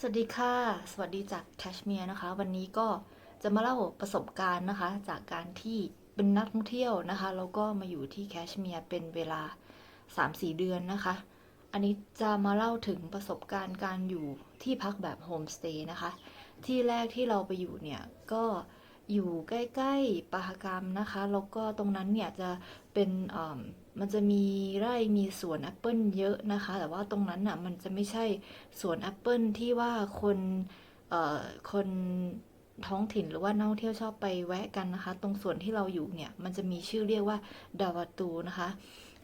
สวัสดีค่ะ สวัสดีจากแคชเมียร์นะคะ วันนี้ก็จะมาเล่าประสบการณ์นะคะ จากการที่เป็นนักท่องเที่ยวนะคะแล้วก็มาอยู่ที่แคชเมียร์เป็นเวลา 3-4 เดือนนะคะ อันนี้จะมาเล่าถึงประสบการณ์การอยู่ที่พักแบบโฮมสเตย์นะคะ ที่แรกที่เราไปอยู่เนี่ยก็อยู่ใกล้ ๆปาหกรรมนะคะแล้วก็ตรงนั้นเนี่ยจะเป็นเอ่อ มันจะมีไร่มีสวนแอปเปิลเยอะนะคะ แต่ว่าตรงนั้นน่ะมันจะไม่ใช่สวนแอปเปิลที่ว่าคนเอ่อคนท้องถิ่นหรือว่านักท่องเที่ยวชอบไปแวะกันนะคะ ตรงส่วนที่เราอยู่เนี่ยมันจะมีชื่อเรียกว่าดาวาตูนะคะ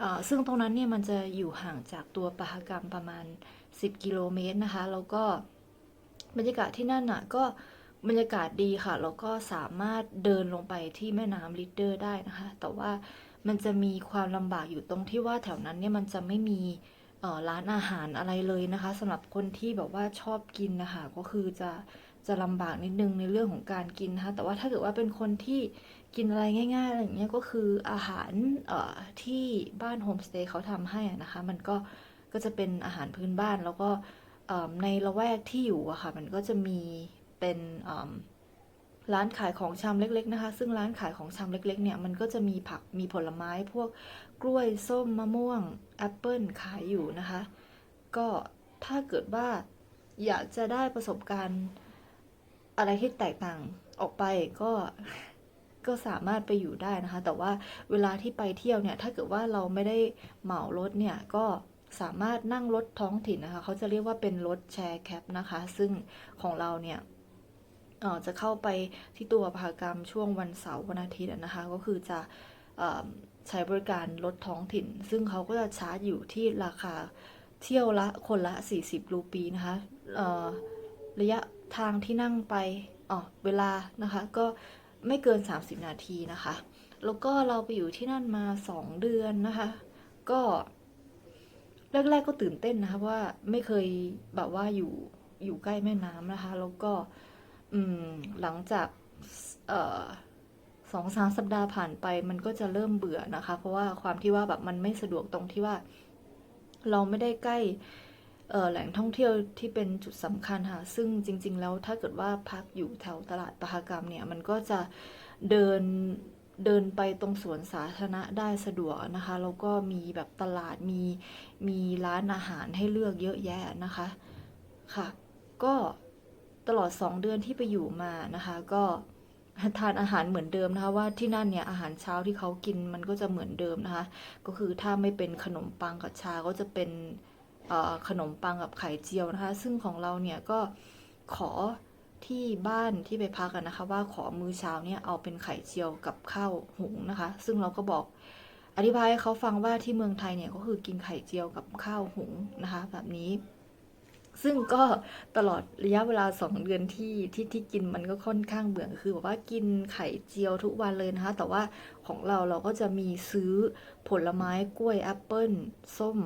เอ่อซึ่งตรงนั้นเนี่ยมันจะอยู่ห่างจากตัวปหกรรมประมาณ 10 กิโลเมตรนะคะ แล้วก็บรรยากาศที่นั่นน่ะก็บรรยากาศดีค่ะ แล้วก็สามารถเดินลงไปที่แม่น้ำลิดเดอร์ได้นะคะ แต่ว่า มันจะมีความลำบากอยู่ตรงที่ว่าแถวนั้นเนี่ยมันจะไม่มีร้านอาหารอะไรเลยนะคะสำหรับคนที่แบบว่าชอบกินนะคะก็คือจะจะลำบากนิดนึงในเรื่องของการกินนะคะแต่ว่าถ้าเกิดว่าเป็นคนที่กินอะไรง่ายๆอะไรอย่างเงี้ยก็คืออาหารเอ่อที่บ้านโฮมสเตย์เขาทำให้นะคะ มันก็ก็จะเป็นอาหารพื้นบ้านแล้วก็ในละแวกที่อยู่อะค่ะ มันก็จะมีเป็นเอิ่ม ร้านขายของชำเล็ก ๆ นะคะ ซึ่งร้านขายของชำเล็ก ๆ เนี่ย มันก็จะมีผัก มีผลไม้ พวกกล้วย ส้ม มะม่วง แอปเปิลขายอยู่นะคะ ก็ถ้าเกิดว่าอยากจะได้ประสบการณ์อะไรที่แตกต่างออกไปก็ก็สามารถไปอยู่ได้นะคะ แต่ว่าเวลาที่ไปเที่ยวเนี่ย ถ้าเกิดว่าเราไม่ได้เหมารถเนี่ย ก็สามารถนั่งรถท้องถิ่นนะคะ เขาจะเรียกว่าเป็นรถแชร์แคปนะคะ ซึ่งของเราเนี่ย จะเข้าไปที่ตัวพากรรมช่วงวันเสาร์วันอาทิตย์นะคะ ก็คือจะใช้บริการรถท้องถิ่น ซึ่งเขาก็จะชาร์จอยู่ที่ราคาเที่ยวละคนละ 40 รูปีนะคะระยะทางที่นั่งไปอ๋อเวลานะคะ ก็ไม่เกิน 30 นาทีนะคะ แล้วก็เราไปอยู่ที่นั่นมา 2 เดือนนะคะ ก็แรก ๆ ก็ตื่นเต้นนะคะว่าไม่เคยแบบว่าอยู่อยู่ใกล้แม่น้ำนะคะ แล้วก็ หลังจากเอ่อสองสามสัปดาห์ผ่านไปมันก็จะเริ่มเบื่อนะคะ เพราะว่าความที่ว่าแบบมันไม่สะดวกตรงที่ว่า เราไม่ได้ใกล้เอ่อแหล่งท่องเที่ยวที่เป็นจุดสำคัญค่ะ ซึ่งจริง ๆ แล้วถ้าเกิดว่าพักอยู่แถวตลาดปะหากรรมเนี่ย มันก็จะเดินเดินไปตรงสวนสาธารณะได้สะดวกนะคะ แล้วก็มีแบบตลาดมีมีร้านอาหารให้เลือกเยอะแยะนะคะ ค่ะ ก็ ตลอด 2 เดือนที่ไปอยู่มานะคะ ก็ทานอาหารเหมือนเดิมนะคะ ว่าที่นั่นเนี่ยอาหารเช้าที่เขากินมันก็จะเหมือนเดิมนะคะ ก็คือถ้าไม่เป็นขนมปังกับชาก็จะเป็นขนมปังกับไข่เจียวนะคะ ซึ่งของเราเนี่ยก็ขอที่บ้านที่ไปพักกันนะคะ ว่าขอมื้อเช้าเนี่ยเอาเป็นไข่เจียวกับข้าวหุงนะคะ ซึ่งเราก็บอกอธิบายให้เขาฟังว่าที่เมืองไทยเนี่ยก็คือกินไข่เจียวกับข้าวหุงนะคะ แบบนี้ ซึ่งก็ตลอดระยะเวลา 2 เดือนที่ที่ที่กินมันก็ค่อนข้างเบื่อคือแบบว่ากินไข่เจียวทุกวันเลยนะคะ แต่ว่าของเราเราก็จะมีซื้อผลไม้กล้วยแอปเปิ้ลส้ม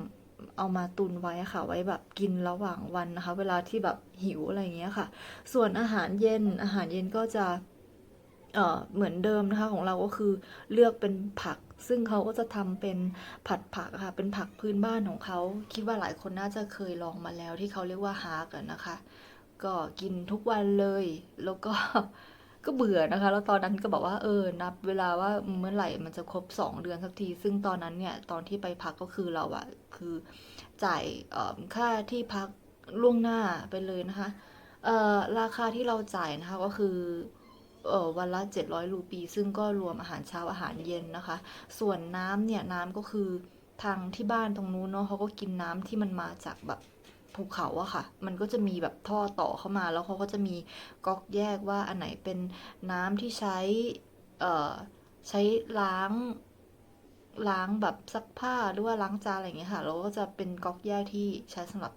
เอามาตุนไว้ค่ะ ไว้แบบกินระหว่างวันนะคะ เวลาที่แบบหิวอะไรเงี้ยค่ะ ส่วนอาหารเย็นอาหารเย็นก็จะเเหมือนเดิมนะคะของเราก็คือเลือกเป็นผัก ซึ่งเขาก็จะทำเป็นผัดผักค่ะ เป็นผักพื้นบ้านของเขา คิดว่าหลายคนน่าจะเคยลองมาแล้วที่เขาเรียกว่าฮากอะนะคะ ก็กินทุกวันเลย แล้วก็ก็เบื่อนะคะ แล้วตอนนั้นก็บอกว่าเออ นับเวลาว่าเมื่อไหร่มันจะครบสองเดือนสักที ซึ่งตอนนั้นเนี่ย ตอนที่ไปพักก็คือเราอะคือจ่ายออค่าที่พักล่วงหน้าไปเลยนะคะออราคาที่เราจ่ายนะคะก็คือ วันละ 700 รูปี ซึ่งก็รวมอาหารเช้าอาหารเย็นนะคะ ส่วนน้ำเนี่ยน้ำก็คือทางที่บ้านตรงนู้นเนาะเขาก็กินน้ำที่มันมาจากแบบภูเขาอะค่ะ มันก็จะมีแบบท่อต่อเข้ามา แล้วเขาก็จะมีก๊อกแยกว่าอันไหนเป็นน้ำที่ใช้ใช้ล้างล้างแบบซักผ้าหรือว่าล้างจานอะไรอย่างเงี้ยค่ะ แล้วก็จะเป็นก๊อกแยกที่ใช้สำหรับ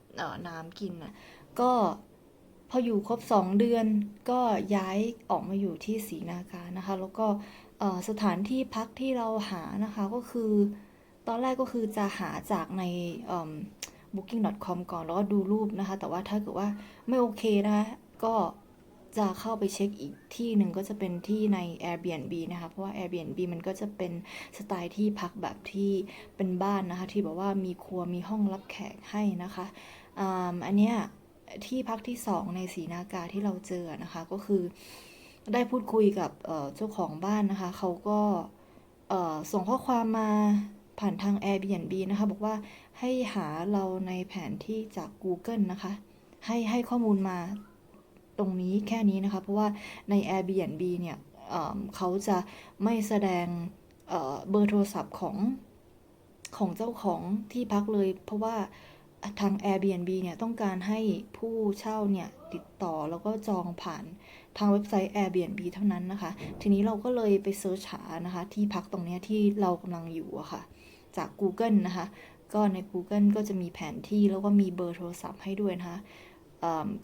น้ำกินนะก็ พออยู่ครบ 2 เดือนก็ย้ายออกมาอยู่ที่ศรีนาการนะคะ แล้วก็สถานที่พักที่เราหานะคะก็คือตอนแรกก็คือจะหาจากใน booking.com ก่อนแล้วก็ดูรูปนะคะ แต่ว่าถ้าเกิดว่าไม่โอเคนะคะก็จะเข้าไปเช็คอีกที่หนึ่งก็จะเป็นที่ใน Airbnb นะคะ เพราะว่า Airbnb มันก็จะเป็นสไตล์ที่พักแบบที่เป็นบ้านนะคะ ที่แบบว่ามีครัวมีห้องรับแขกให้นะคะอ,อันเนี้ย ที่พักที่สองในสีนากาที่เราเจอนะคะ ก็คือได้พูดคุยกับเจ้าของบ้านนะคะ เขาก็ส่งข้อความมาผ่านทาง Airbnb นะคะ บอกว่าให้หาเราในแผนที่จาก Google นะคะ ให้ให้ข้อมูลมาตรงนี้แค่นี้นะคะ เพราะว่าใน Airbnb เนี่ยเอ่อเขาจะไม่แสดงเเบอร์โทรศัพท์ของของเจ้าของที่พักเลย เพราะว่า ทาง Airbnb เนี่ยต้องการให้ผู้เช่าเนี่ยติดต่อแล้วก็จองผ่านทางเว็บไซต์ Airbnb เท่านั้นนะคะ ทีนี้เราก็เลยไปเซิร์ชหานะคะ ที่พักตรงเนี้ยที่เรากำลังอยู่อะค่ะ จาก Google นะคะ ก็ใน Google ก็จะมีแผนที่แล้วก็มีเบอร์โทรศัพท์ให้ด้วยนะคะ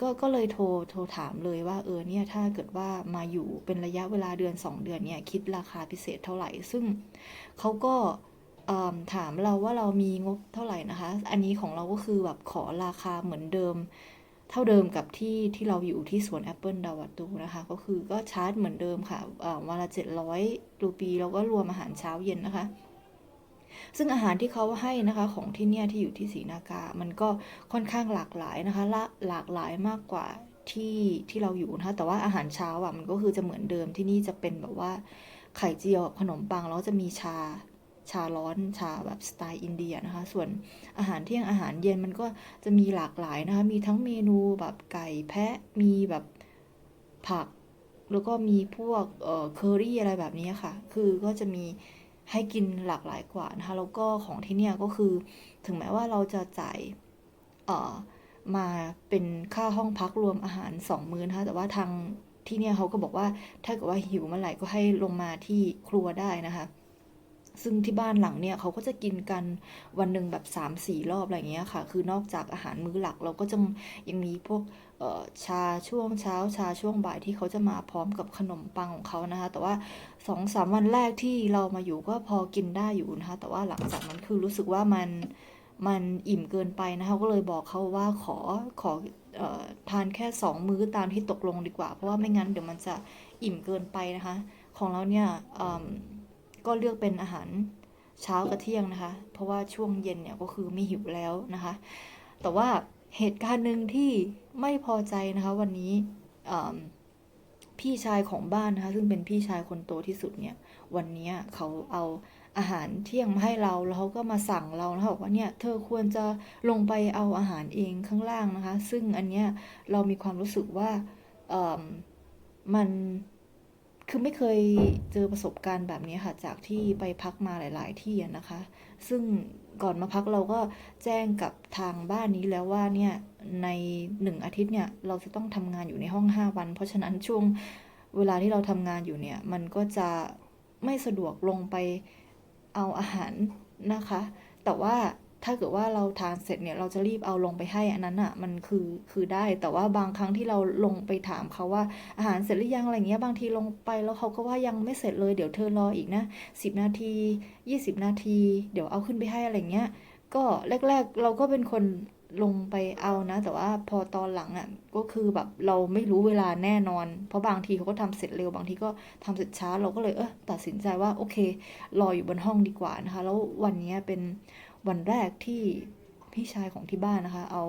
ก็ก็เลยโทรโทรถามเลยว่าเออเนี่ยถ้าเกิดว่ามาอยู่เป็นระยะเวลาเดือน 2 เดือนเนี่ยคิดราคาพิเศษเท่าไหร่ ซึ่งเขาก็ ถามเราว่าเรามีงบเท่าไหร่นะคะ อันนี้ของเราก็คือแบบขอราคาเหมือนเดิม เท่าเดิมกับที่ที่เราอยู่ที่สวนแอปเปิลดาวัตูนะคะ ก็คือก็ชาร์จเหมือนเดิมค่ะวันละ700รูปีแล้วก็รวมอาหารเช้าเย็นนะคะ ซึ่งอาหารที่เขาให้นะคะของที่เนี่ยที่อยู่ที่ศรีนากา มันก็ค่อนข้างหลากหลายนะคะละหลากหลายมากกว่าที่ที่เราอยู่นะคะแต่ว่าอาหารเช้าอะมันก็คือจะเหมือนเดิมที่นี่จะเป็นแบบว่าไข่เจียวขนมปังแล้วจะมีชา ชาร้อนชาแบบสไตล์อินเดียนะคะ ส่วนอาหารเที่ยงอาหารเย็นมันก็จะมีหลากหลายนะคะ มีทั้งเมนูแบบไก่แพะมีแบบผัก แล้วก็มีพวกเอ่อเคอรี่อะไรแบบนี้ค่ะ คือก็จะมีให้กินหลากหลายกว่านะคะ แล้วก็ของที่เนี่ยก็คือถึงแม้ว่าเราจะจ่ายเอ่อมาเป็นค่าห้องพักรวมอาหารสองมื้อนะคะแต่ว่าทางที่เนี่ยเขาก็บอกว่าถ้าเกิดว่าหิวเมื่อไหร่ก็ให้ลงมาที่ครัวได้นะคะ ซึ่งที่บ้านหลังเนี่ยเขาก็จะกินกันวันหนึ่งแบบ3ามสี่รอบอะไรเงี้ยค่ะ คือนอกจากอาหารมื้อหลักเราก็จะยังมีพวกชาช่วงเช้าชาช่วงบ่ายที่เขาจะมาพร้อมกับขนมปังของเขานะคะ แต่ว่าสองสามวันแรกที่เรามาอยู่ก็พอกินได้อยู่นะคะ แต่ว่าหลังจากนั้นคือรู้สึกว่ามันมันอิ่มเกินไปนะคะก็เลยบอกเขาว่าขอขออทานแค่สองมื้อตามที่ตกลงดีกว่า เพราะว่าไม่งั้นเดี๋ยวมันจะอิ่มเกินไปนะคะ ของเราเนี่ย ก็เลือกเป็นอาหารเช้ากับเที่ยงนะคะ เพราะว่าช่วงเย็นเนี่ยก็คือไม่หิวแล้วนะคะ แต่ว่าเหตุการณ์หนึ่งที่ไม่พอใจนะคะ วันนี้พี่ชายของบ้านนะคะ ซึ่งเป็นพี่ชายคนโตที่สุดเนี่ย วันนี้เขาเอาอาหารเที่ยงมาให้เราแล้วเขาก็มาสั่งเรานะคะบอกว่าเนี่ยเธอควรจะลงไปเอาอาหารเองข้างล่างนะคะ ซึ่งอันเนี้ยเรามีความรู้สึกว่ามัน คือไม่เคยเจอประสบการณ์แบบนี้ค่ะ จากที่ไปพักมาหลาย ๆ ที่นะคะ ซึ่งก่อนมาพักเราก็แจ้งกับทางบ้านนี้แล้วว่าเนี่ยในหนึ่งอาทิตย์เนี่ยเราจะต้องทำงานอยู่ในห้องห้าวัน เพราะฉะนั้นช่วงเวลาที่เราทำงานอยู่เนี่ยมันก็จะไม่สะดวกลงไปเอาอาหารนะคะ แต่ว่า ถ้าเกิดว่าเราทานเสร็จเนี่ยเราจะรีบเอาลงไปให้อันนั้นอะมันคือคือได้ แต่ว่าบางครั้งที่เราลงไปถามเขาว่าอาหารเสร็จหรือยังอะไรเงี้ยบางทีลงไปแล้วเขาก็ว่ายังไม่เสร็จเลยเดี๋ยวเธอรออีกนะสิบนาทียี่สิบนาที เดี๋ยวเอาขึ้นไปให้อะไรเงี้ยก็แรก ๆ เราก็เป็นคนลงไปเอานะ แต่ว่าพอตอนหลังอะก็คือแบบเราไม่รู้เวลาแน่นอน เพราะบางทีเขาก็ทำเสร็จเร็วบางทีก็ทำเสร็จช้าเราก็เลยเออตัดสินใจว่าโอเค รออยู่บนห้องดีกว่านะคะ แล้ววันนี้เป็น วันแรกที่พี่ชายของที่บ้านนะคะ เอา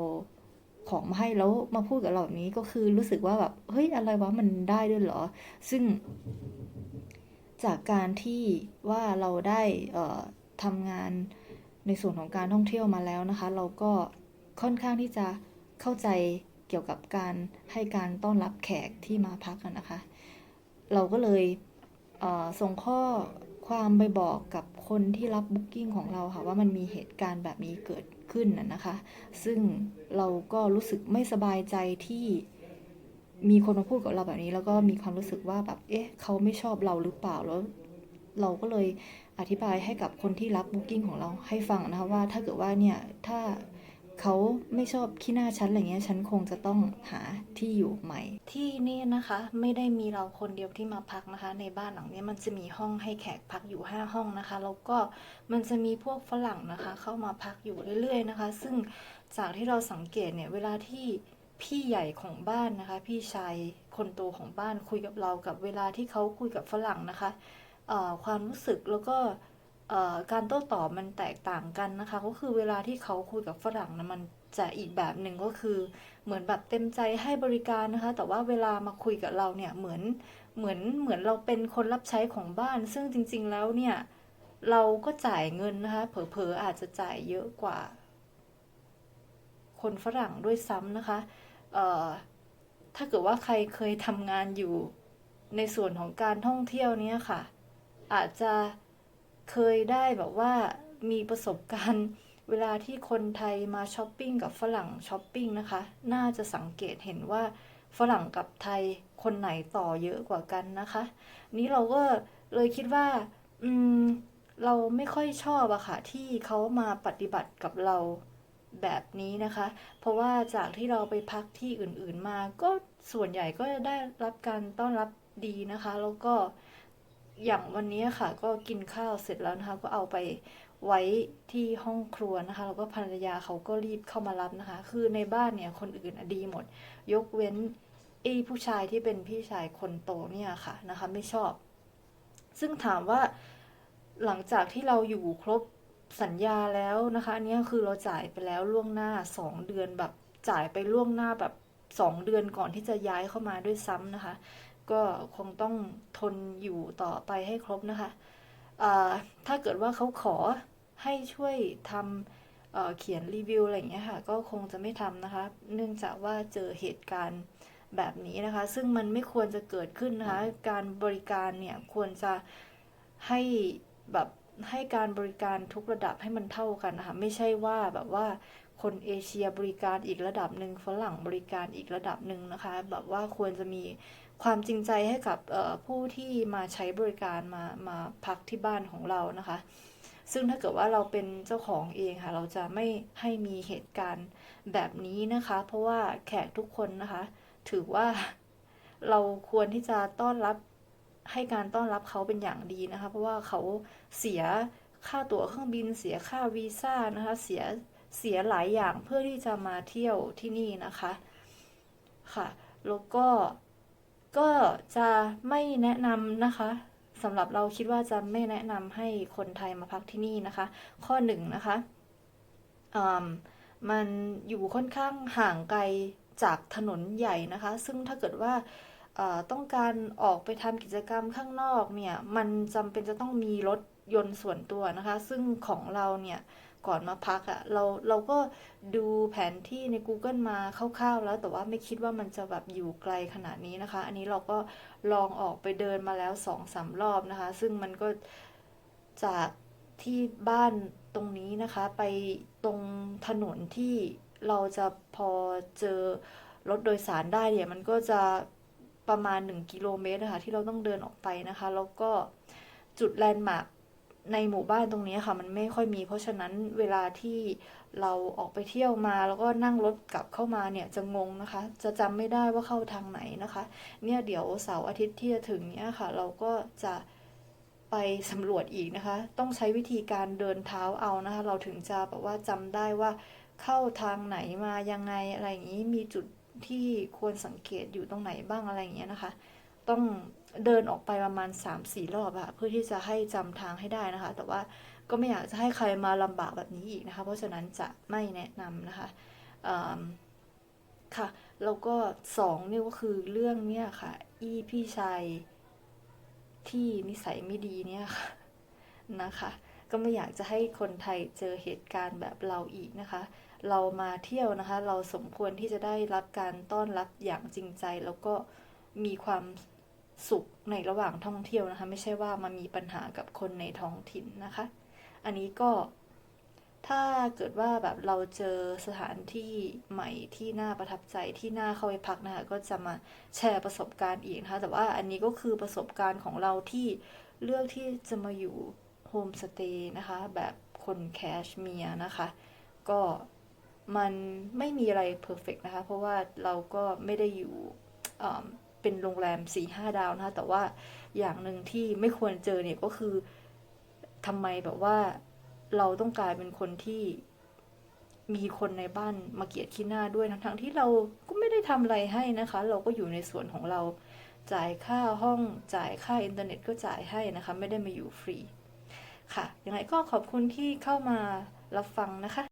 ของมาให้แล้วมาพูดกับเราแบบนี้ก็คือรู้สึกว่าแบบเฮ้ยอะไรวะมันได้ด้วยเหรอ ซึ่ง จากการที่ว่าเราได้เอ่อทำงานในส่วนของการท่องเที่ยวมาแล้วนะคะ เราก็ค่อนข้างที่จะเข้าใจเกี่ยวกับการให้การต้อนรับแขกที่มาพักกันนะคะ เราก็เลยเอ่อส่งข้อ ความไปบอกกับคนที่รับบุ๊กิ้งของเราค่ะว่ามันมีเหตุการณ์แบบนี้เกิดขึ้นน่ะนะคะ ซึ่งเราก็รู้สึกไม่สบายใจที่มีคนมาพูดกับเราแบบนี้ แล้วก็มีความรู้สึกว่าแบบเอ๊ะเขาไม่ชอบเราหรือเปล่าแล้ว เราก็เลยอธิบายให้กับคนที่รับบุ๊กิ้งของเราให้ฟังนะคะว่าถ้าเกิดว่าเนี่ยถ้า เขาไม่ชอบขี้หน้าฉันอะไรเงี้ย ฉันคงจะต้องหาที่อยู่ใหม่ ที่นี่นะคะ ไม่ได้มีเราคนเดียวที่มาพักนะคะ ในบ้านหลังนี้มันจะมีห้องให้แขกพักอยู่ 5 ห้องนะคะแล้วก็มันจะมีพวกฝรั่งนะคะ เข้ามาพักอยู่เรื่อยๆนะคะ ซึ่งจากที่เราสังเกตเนี่ยเวลาที่พี่ใหญ่ของบ้านนะคะ พี่ชายคนโตของบ้านคุยกับเรากับเวลาที่เขาคุยกับฝรั่งนะคะความรู้สึกแล้วก็ การโต้ตอบมันแตกต่างกันนะคะ ก็คือเวลาที่เขาคุยกับฝรั่งนะมันจะอีกแบบหนึ่งก็คือเหมือนแบบเต็มใจให้บริการนะคะ แต่ว่าเวลามาคุยกับเราเนี่ยเหมือนเหมือนเหมือนเราเป็นคนรับใช้ของบ้าน ซึ่งจริง ๆ แล้วเนี่ยเราก็จ่ายเงินนะคะ เผลอๆอาจจะจ่ายเยอะกว่า คนฝรั่งด้วยซ้ำนะคะเอ่อถ้าเกิดว่าใครเคยทำงานอยู่ในส่วนของการท่องเที่ยวเนี้ยค่ะ อาจจะ เคยได้แบบว่ามีประสบการณ์เวลาที่คนไทยมาช้อปปิ้งกับฝรั่งช้อปปิ้งนะคะ น่าจะสังเกตเห็นว่าฝรั่งกับไทยคนไหนต่อเยอะกว่ากันนะคะ นี้เราก็เลยคิดว่า อืม เราไม่ค่อยชอบอะค่ะ ที่เขามาปฏิบัติกับเราแบบนี้นะคะ เพราะว่าจากที่เราไปพักที่อื่นๆมา ก็ส่วนใหญ่ก็จะได้รับการต้อนรับดีนะคะ แล้วก็ อย่างวันนี้ค่ะ ก็กินข้าวเสร็จแล้วนะคะ ก็เอาไปไว้ที่ห้องครัวนะคะ แล้วก็ภรรยาเขาก็รีบเข้ามารับนะคะ คือในบ้านเนี่ยคนอื่นอดีหมด ยกเว้นไอ้ผู้ชายที่เป็นพี่ชายคนโตเนี่ยค่ะนะคะ ไม่ชอบ ซึ่งถามว่าหลังจากที่เราอยู่ครบสัญญาแล้วนะคะอันนี้คือเราจ่ายไปแล้วล่วงหน้าสองเดือนแบบจ่ายไปล่วงหน้าแบบสองเดือนก่อนที่จะย้ายเข้ามาด้วยซ้ำนะคะ ก็คงต้องทนอยู่ต่อไปให้ครบนะคะอ่าถ้าเกิดว่าเขาขอให้ช่วยทำเอ่อเขียนรีวิวอะไรอย่างเงี้ยค่ะก็คงจะไม่ทำนะคะ เนื่องจากว่าเจอเหตุการณ์แบบนี้นะคะ ซึ่งมันไม่ควรจะเกิดขึ้นนะคะ การบริการเนี่ยควรจะให้แบบให้การบริการทุกระดับให้มันเท่ากันนะคะ ไม่ใช่ว่าแบบว่าคนเอเชียบริการอีกระดับหนึ่งฝรั่งบริการอีกระดับหนึ่งนะคะ แบบว่าควรจะมี ความจริงใจให้กับผู้ที่มาใช้บริการมามาพักที่บ้านของเรานะคะ ซึ่งถ้าเกิดว่าเราเป็นเจ้าของเองค่ะ เราจะไม่ให้มีเหตุการณ์แบบนี้นะคะ เพราะว่าแขกทุกคนนะคะ ถือว่าเราควรที่จะต้อนรับให้การต้อนรับเขาเป็นอย่างดีนะคะ เพราะว่าเขาเสียค่าตั๋วเครื่องบินเสียค่าวีซ่านะคะ เสียเสียหลายอย่างเพื่อที่จะมาเที่ยวที่นี่นะคะ ค่ะ แล้วก็ ก็จะไม่แนะนำนะคะสำหรับเราคิดว่าจะไม่แนะนำให้คนไทยมาพักที่นี่นะคะ ข้อหนึ่งนะคะมมันอยู่ค่อนข้างห่างไกลจากถนนใหญ่นะคะ ซึ่งถ้าเกิดว่าต้องการออกไปทำกิจกรรมข้างนอกเนี่ย มันจำเป็นจะต้องมีรถยนต์ส่วนตัวนะคะ ซึ่งของเราเนี่ย ก่อนมาพักอะ่ะเราเราก็ดูแผนที่ใน Google มาคร่าวๆแล้ว แต่ว่าไม่คิดว่ามันจะแบบอยู่ไกลขนาดนี้นะคะ อันนี้เราก็ลองออกไปเดินมาแล้วสองสามรอบนะคะ ซึ่งมันก็จากที่บ้านตรงนี้นะคะ ไปตรงถนนที่เราจะพอเจอรถโดยสารได้เนี่ยมันก็จะประมาณ 1 กิโลเมตรนะคะที่เราต้องเดินออกไปนะคะ แล้วก็จุดแลนด์มาร์ค ในหมู่บ้านตรงนี้ค่ะ มันไม่ค่อยมี เพราะฉะนั้นเวลาที่เราออกไปเที่ยวมา แล้วก็นั่งรถกลับเข้ามาเนี่ยจะงงนะคะ จะจำไม่ได้ว่าเข้าทางไหนนะคะ เนี่ยเดี๋ยวเสาร์อาทิตย์ที่จะถึงเนี้ยค่ะ เราก็จะไปสำรวจอีกนะคะ ต้องใช้วิธีการเดินเท้าเอานะคะ เราถึงจะแบบว่าจำได้ว่าเข้าทางไหนมายังไงอะไรอย่างนี้มีจุดที่ควรสังเกตอยู่ตรงไหนบ้างอะไรอย่างเงี้ยนะคะ ต้องเดินออกไปประมาณ 3-4 รอบอะเพื่อที่จะให้จำทางให้ได้นะคะ แต่ว่าก็ไม่อยากจะให้ใครมาลำบากแบบนี้อีกนะคะ เพราะฉะนั้นจะไม่แนะนำนะคะค่ะ แล้วก็สองนี่ก็คือเรื่องเนี้ยค่ะ อีพี่ชายที่นิสัยไม่ดีเนี่ยค่ะนะคะ ก็ไม่อยากจะให้คนไทยเจอเหตุการณ์แบบเราอีกนะคะ เรามาเที่ยวนะคะ เราสมควรที่จะได้รับการต้อนรับอย่างจริงใจแล้วก็มีความ สุขในระหว่างท่องเที่ยวนะคะ ไม่ใช่ว่ามามีปัญหากับคนในท้องถิ่นนะคะ อันนี้ก็ถ้าเกิดว่าแบบเราเจอสถานที่ใหม่ที่น่าประทับใจที่น่าเข้าไปพักนะคะก็จะมาแชร์ประสบการณ์อีกนะคะแต่ว่าอันนี้ก็คือประสบการณ์ของเราที่เลือกที่จะมาอยู่โฮมสเตย์นะคะ แบบคนแคชเมียร์นะคะ ก็มันไม่มีอะไรเพอร์เฟกนะคะ เพราะว่าเราก็ไม่ได้อยู่อ่า เป็นโรงแรม4ี่ห้าดาวนะคะแต่ว่าอย่างหนึ่งที่ไม่ควรเจอเนี่ยก็คือทำไมแบบว่าเราต้องกลายเป็นคนที่มีคนในบ้านมาเกลียดขี้หน้าด้วยทั้งๆที่เราก็ไม่ได้ทำอะไรให้นะคะ เราก็อยู่ในส่วนของเราจ่ายค่าห้องจ่ายค่าอินเทอร์เน็ตก็จ่ายให้นะคะ ไม่ได้มาอยู่ฟรี ค่ะยังไงก็ขอบคุณที่เข้ามารับฟังนะคะ